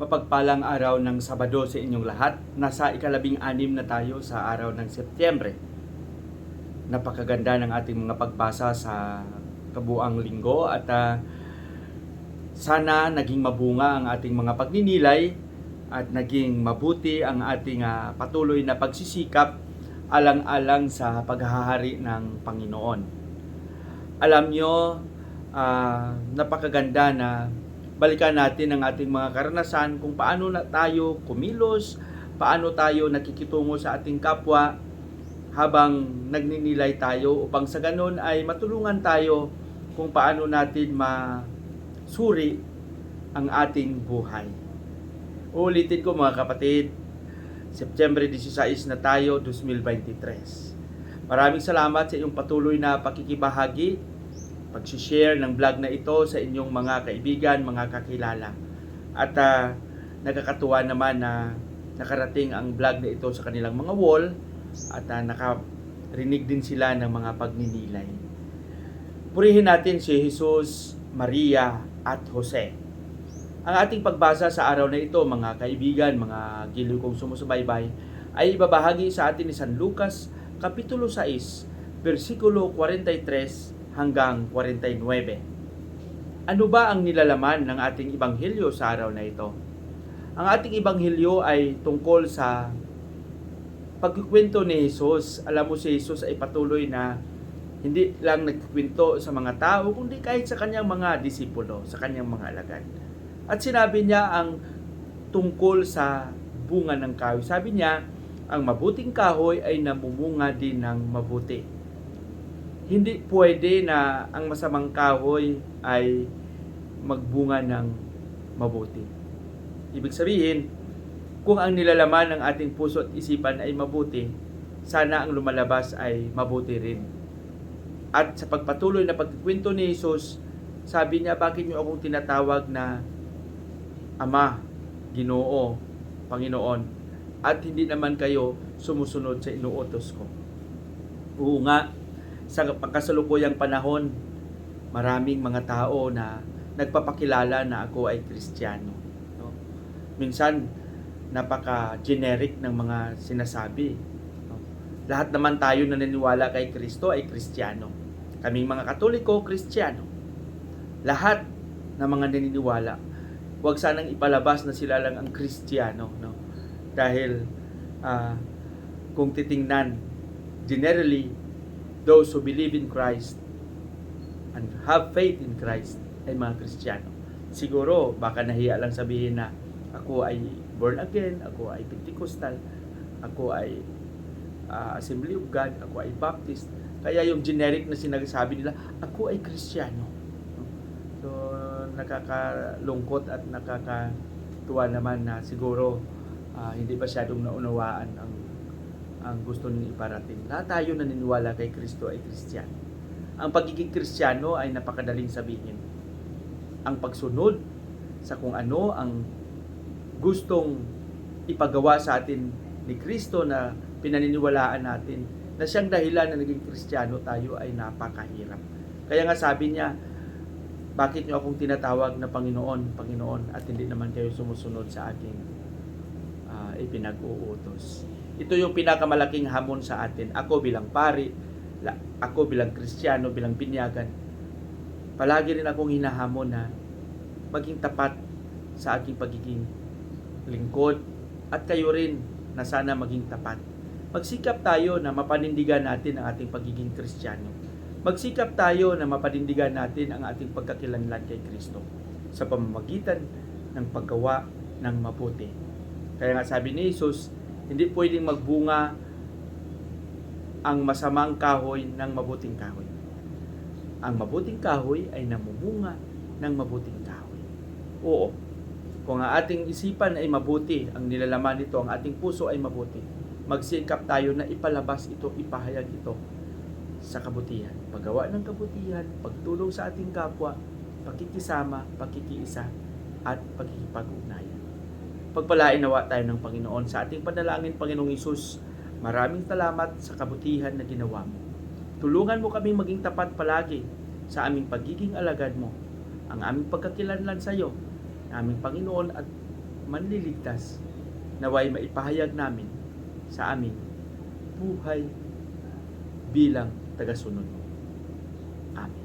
Mapagpalang araw ng Sabado sa inyong lahat. Nasa ikalabing anim na tayo sa araw ng Setyembre. Napakaganda ng ating mga pagbasa sa kabuang linggo at ah, sana naging mabunga ang ating mga pagninilay at naging mabuti ang ating ah, patuloy na pagsisikap alang-alang sa paghahari ng Panginoon. Alam nyo, ah, napakaganda na balikan natin ang ating mga karanasan kung paano na tayo kumilos, paano tayo nakikitungo sa ating kapwa habang nagninilay tayo upang sa ganun ay matulungan tayo kung paano natin masuri ang ating buhay. Uulitin ko mga kapatid, September 16 na tayo, 2023. Maraming salamat sa iyong patuloy na pakikibahagi pag-share ng vlog na ito sa inyong mga kaibigan, mga kakilala. At ah, nakakatuwa naman na nakarating ang vlog na ito sa kanilang mga wall at ah, nakarinig din sila ng mga pagninilay. Purihin natin si Jesus, Maria at Jose. Ang ating pagbasa sa araw na ito, mga kaibigan, mga giliw kong sumusubaybay, ay ibabahagi sa atin ni San Lucas, Kapitulo 6, versikulo 43 hanggang 49. Ano ba ang nilalaman ng ating ibanghilyo sa araw na ito? Ang ating ibanghilyo ay tungkol sa pagkikwento ni Jesus. Alam mo si Jesus ay patuloy na hindi lang nagkikwento sa mga tao, kundi kahit sa kanyang mga disipulo, sa kanyang mga alagad. At sinabi niya ang tungkol sa bunga ng kahoy. Sabi niya, ang mabuting kahoy ay namumunga din ng mabuti hindi pwede na ang masamang kahoy ay magbunga ng mabuti. Ibig sabihin, kung ang nilalaman ng ating puso at isipan ay mabuti, sana ang lumalabas ay mabuti rin. At sa pagpatuloy na pagkikwento ni Jesus, sabi niya, bakit niyo akong tinatawag na Ama, Ginoo, Panginoon, at hindi naman kayo sumusunod sa inuutos ko. Oo nga, sa pagkasalukuyang panahon, maraming mga tao na nagpapakilala na ako ay Kristiyano. No? Minsan, napaka-generic ng mga sinasabi. No? Lahat naman tayo na naniniwala kay Kristo ay Kristiyano. Kaming mga Katoliko, Kristiyano. Lahat ng mga naniniwala. Huwag sanang ipalabas na sila lang ang Kristiyano. No? Dahil ah, kung titingnan, generally, those who believe in Christ and have faith in Christ ay mga Kristiyano. Siguro, baka nahiya lang sabihin na ako ay born again, ako ay Pentecostal, ako ay ah, Assembly of God, ako ay Baptist. Kaya yung generic na sinasabi nila, ako ay Kristiyano. So, nakakalungkot at nakakatuwa naman na siguro ah, hindi masyadong naunawaan ang ang gusto niyong iparating. Lahat tayo naniniwala kay Kristo ay Kristiyano. Ang pagiging Kristiyano ay napakadaling sabihin. Ang pagsunod sa kung ano ang gustong ipagawa sa atin ni Kristo na pinaniniwalaan natin na siyang dahilan na naging Kristiyano tayo ay napakahirap. Kaya nga sabi niya, bakit niyo akong tinatawag na Panginoon, Panginoon at hindi naman kayo sumusunod sa aking ah, ipinag-uutos. Ito yung pinakamalaking hamon sa atin. Ako bilang pari, ako bilang kristyano, bilang binyagan, palagi rin akong hinahamon na maging tapat sa aking pagiging lingkod at kayo rin na sana maging tapat. Magsikap tayo na mapanindigan natin ang ating pagiging kristyano. Magsikap tayo na mapanindigan natin ang ating pagkakilanlan kay Kristo sa pamamagitan ng paggawa ng mabuti. Kaya nga sabi ni Jesus, hindi pwedeng magbunga ang masamang kahoy ng mabuting kahoy. Ang mabuting kahoy ay namumunga ng mabuting kahoy. Oo, kung ang ating isipan ay mabuti, ang nilalaman nito, ang ating puso ay mabuti, magsikap tayo na ipalabas ito, ipahayag ito sa kabutihan. Paggawa ng kabutihan, pagtulong sa ating kapwa, pakikisama, pakikiisa, at pagkikipag-ugnayan. Pagpalain nawa tayo ng Panginoon sa ating panalangin, Panginoong Isus. Maraming salamat sa kabutihan na ginawa mo. Tulungan mo kami maging tapat palagi sa aming pagiging alagad mo, ang aming pagkakilanlan sa iyo, aming Panginoon at manliligtas naway maipahayag namin sa aming buhay bilang tagasunod mo. Amen.